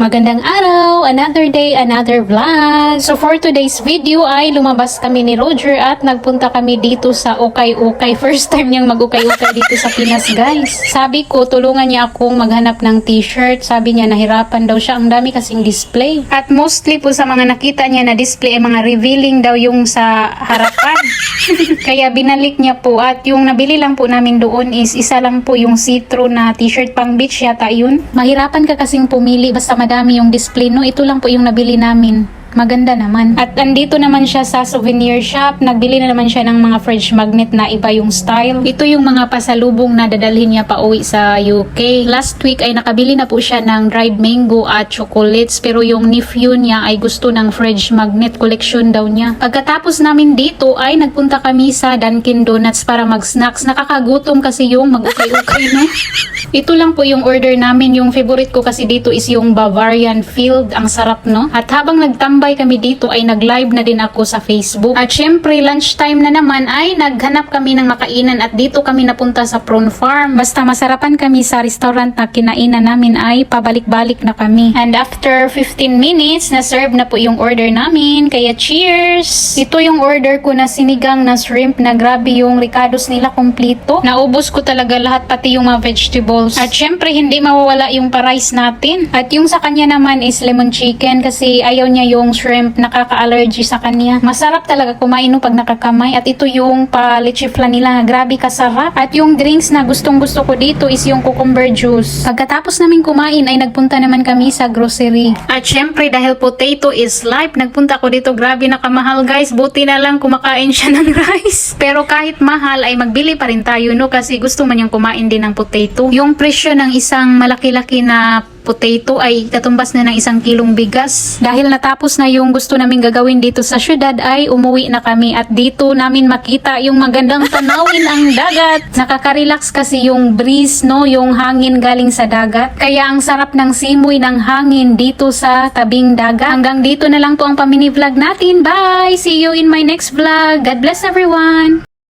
Magandang araw! Another day, another vlog! So for today's video ay lumabas kami ni Roger at nagpunta kami dito sa Ukay-Ukay. First time niyang mag-ukay-ukay dito sa Pinas guys. Sabi ko, tulungan niya akong maghanap ng t-shirt. Sabi niya, nahirapan daw siya. Ang dami kasing display. At mostly po sa mga nakita niya na display ay mga revealing daw yung sa harapan. Kaya binalik niya po at yung nabili lang po namin doon is isa lang po yung see-through na t-shirt pang beach yata yun. Mahirapan ka kasing pumili basta madami yung display no. Ito lang po yung nabili namin. Maganda naman. At andito naman siya sa souvenir shop. Nagbili na naman siya ng mga fridge magnet na iba yung style. Ito yung mga pasalubong na dadalhin niya pa uwi sa UK. Last week ay nakabili na po siya ng dried mango at chocolates. Pero yung nephew niya ay gusto ng fridge magnet collection daw niya. Pagkatapos namin dito ay nagpunta kami sa Dunkin Donuts para mag-snacks. Nakakagutom kasi yung mag-ukay-ukay no. Ito lang po yung order namin. Yung favorite ko kasi dito is yung Bavarian Field. Ang sarap, no? At habang nagtambay kami dito ay nag-live na din ako sa Facebook. At syempre, lunchtime na naman ay naghanap kami ng makainan at dito kami napunta sa Prawn Farm. Basta masarapan kami sa restaurant na kinainan namin ay pabalik-balik na kami. And after 15 minutes, na-serve na po yung order namin. Kaya cheers! Ito yung order ko na sinigang na shrimp na grabe yung ricados nila kompleto. Naubos ko talaga lahat pati yung mga vegetables. At syempre, hindi mawawala yung pa-rice natin. At yung sa kanya naman is lemon chicken kasi ayaw niya yung shrimp, nakaka-allergy sa kanya. Masarap talaga kumain pag nakakamay. At ito yung pa-leche flan nila, grabe kasarap. At yung drinks na gustong gusto ko dito is yung cucumber juice. Pagkatapos namin kumain ay nagpunta naman kami sa grocery. At syempre dahil potato is life, nagpunta ko dito, grabe nakamahal guys. Buti na lang kumakain siya ng rice. Pero kahit mahal ay magbili pa rin tayo no kasi gusto man yung kumain din ng potato. Yung presyo ng isang malaki-laki na potato ay katumbas na ng isang kilong bigas. Dahil natapos na yung gusto namin gagawin dito sa syudad ay umuwi na kami at dito namin makita yung magandang tanawin ang dagat. Nakaka-relax kasi yung breeze no, yung hangin galing sa dagat. Kaya ang sarap ng simoy ng hangin dito sa tabing dagat. Hanggang dito na lang po ang pamini vlog natin. Bye! See you in my next vlog. God bless everyone!